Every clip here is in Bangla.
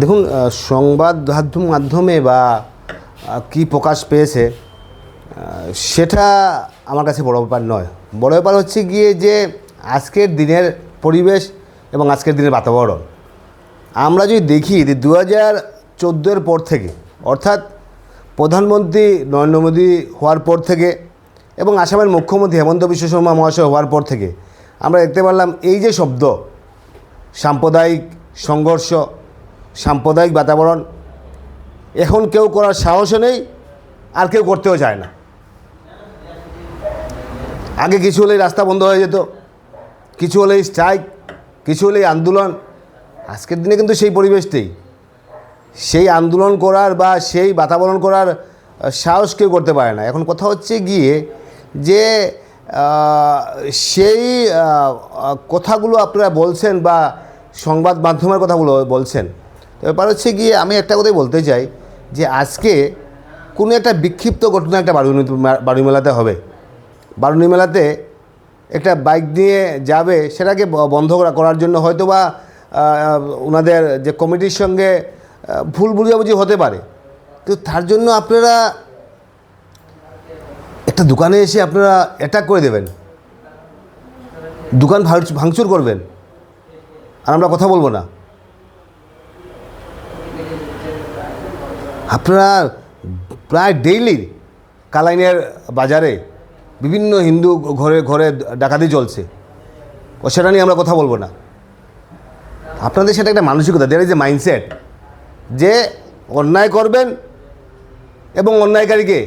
দেখুন সংবাদ মাধ্যম বা কি প্রকাশ পেয়েছে সেটা আমার কাছে বড় ব্যাপার নয়। বড় ব্যাপার হচ্ছে গিয়ে যে, আজকের দিনের পরিবেশ এবং আজকের দিনের বাতাবরণ। আমরা যদি দেখি যে দু হাজার চোদ্দোর পর থেকে, অর্থাৎ প্রধানমন্ত্রী নরেন্দ্র মোদী হওয়ার পর থেকে এবং আসামের মুখ্যমন্ত্রী হেমন্ত বিশ্ব শর্মা মহাশয় হওয়ার পর থেকে, আমরা দেখতে পারলাম এই যে শব্দ, সাম্প্রদায়িক সংঘর্ষ সাম্প্রদায়িক বাতাবরণ। এখন কেউ করার সাহসও নেই, আর কেউ করতেও চায় না। আগে কিছু হলেই রাস্তা বন্ধ হয়ে যেত, কিছু হলেই স্ট্রাইক কিছু হলেই আন্দোলন। আজকের দিনে কিন্তু সেই পরিবেশটাই সেই আন্দোলন করার বা সেই বাতাবরণ করার সাহস কেউ করতে পারে না। এখন কথা হচ্ছে গিয়ে যে সেই কথাগুলো আপনারা বলছেন বা সংবাদ মাধ্যমের কথাগুলো বলছেন ব্যাপার হচ্ছে গিয়ে আমি একটা কথাই বলতে চাই যে আজকে কোনো একটা বিক্ষিপ্ত ঘটনা একটা বারুণী বারুণী মেলাতে হবে। বারুণী মেলাতে একটা বাইক নিয়ে যাবে, সেটাকে বন্ধ করা, করার জন্য হয়তো বা ওনাদের যে কমিটির সঙ্গে ভুল বুঝাবুঝি হতে পারে। তো তার জন্য আপনারা একটা দোকানে এসে আপনারা অ্যাটাক করে দেবেন। দোকান ভাঙ- ভাঙচুর করবেন। আর আমরা কথা বলব না। আপনারা প্রায় ডেইলি কালাইনের বাজারে বিভিন্ন হিন্দু ঘরে ঘরে ডাকাতি চলছে। ও সেটা নিয়ে আমরা কথা বলব না। আপনাদের সেটা একটা মানসিকতা ইজ এ মাইন্ডসেট যে অন্যায় করবেন এবং অন্যায়কারীকে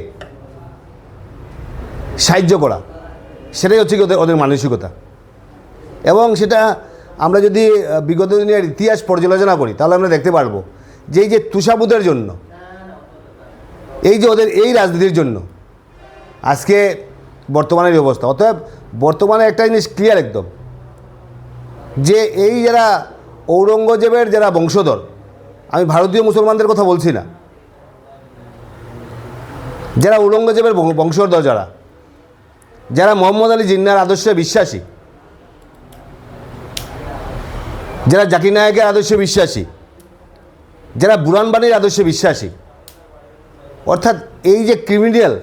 সাহায্য করা। সেটাই হচ্ছে কি ওদের ওদের মানসিকতা। এবং সেটা আমরা যদি বিগত দিনের ইতিহাস পর্যালোচনা করি, তাহলে আমরা দেখতে পারব যে এই যে তুষাবুদের জন্য এই যে ওদের এই রাজনীতির জন্য। আজকে বর্তমানের এই অবস্থা। অতএব বর্তমানে একটা জিনিস ক্লিয়ার একদম। যে এই যারা ঔরঙ্গজেবের যারা বংশধর, আমি ভারতীয় মুসলমানদের কথা বলছি না। যারা ঔরঙ্গজেবের বংশধর যারা যারা মোহাম্মদ আলী জিন্নার আদর্শে বিশ্বাসী, যারা জাকির নায়কের আদর্শে বিশ্বাসী, যারা বুরানবাণীর আদর্শে বিশ্বাসী অর্থাৎ এই যে ক্রিমিনাল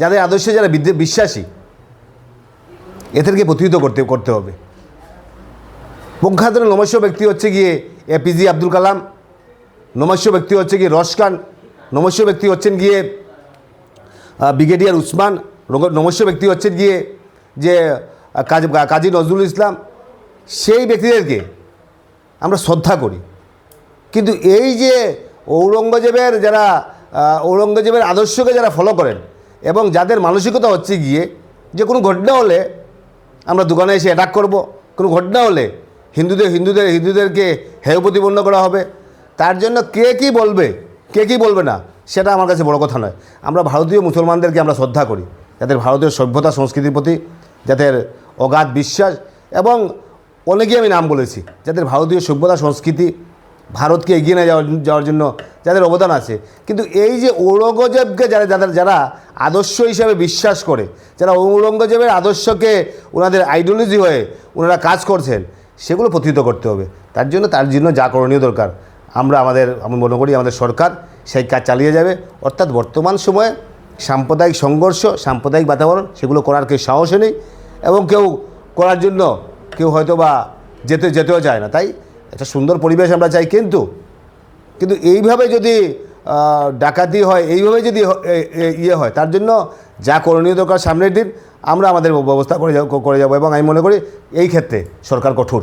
যাদের আদর্শে যারা বিশ্বাসী, এদেরকে প্রতিহিত করতে করতে হবে। প্রখ্যাত নমস্য ব্যক্তি হচ্ছে গিয়ে এপিজে আব্দুল কালাম, নমস্য ব্যক্তি হচ্ছে গিয়ে রসকান নমস্য ব্যক্তি হচ্ছেন গিয়ে ব্রিগেডিয়ার উসমান নমস্য ব্যক্তি হচ্ছেন গিয়ে যে কাজী নজরুল ইসলাম, সেই ব্যক্তিদেরকে আমরা শ্রদ্ধা করি। কিন্তু এই যে ঔরঙ্গজেবের যারা ঔরঙ্গজেবের আদর্শকে যারা ফলো করেন এবং যাদের মানসিকতা হচ্ছে গিয়ে যে কোনো ঘটনা হলে আমরা দোকানে এসে অ্যাটাক করব। কোনো ঘটনা হলে হিন্দুদের হিন্দুদের, হিন্দুদেরকে হেয় প্রতিপন্ন করা হবে। তার জন্য কে কি বলবে, কে কি বলবে না, সেটা আমার কাছে বড় কথা নয়। আমরা ভারতীয় মুসলমানদেরকে আমরা শ্রদ্ধা করি, যাদের ভারতীয় সভ্যতা, সংস্কৃতির প্রতি যাদের অগাধ বিশ্বাস এবং অনেকেই আমি নাম বলেছি, যাদের ভারতীয় সভ্যতা, সংস্কৃতি ভারতকে এগিয়ে নিয়ে যাওয়ার যাওয়ার জন্য যাদের অবদান আছে। কিন্তু এই যে ঔরঙ্গজেবকে যারা যাদের যারা আদর্শ হিসাবে বিশ্বাস করে, যারা ঔরঙ্গজেবের আদর্শকে ওনাদের আইডিওলজি হয়ে ওনারা কাজ করছেন, সেগুলো প্রতিহিত করতে হবে। তার জন্য তার জন্য যা করণীয় দরকার। আমরা আমাদের আমি মনে করি আমাদের সরকার সেই কাজ চালিয়ে যাবে। অর্থাৎ বর্তমান সময়ে সাম্প্রদায়িক সংঘর্ষ, সাম্প্রদায়িক বাতাবরণ, সেগুলো করার কেউ সাহসও নেই এবং কেউ করার জন্য কেউ হয়তো বা যেতে যেতেও চায় না। তাই একটা সুন্দর পরিবেশ আমরা চাই। কিন্তু কিন্তু এইভাবে যদি ডাকাতি হয়, এইভাবে যদি ইয়ে হয়, তার জন্য যা করণীয় দরকার সামনের দিন, আমরা আমাদের ব্যবস্থা করে যাব করে যাব এবং আমি মনে করি এই ক্ষেত্রে সরকার কঠোর।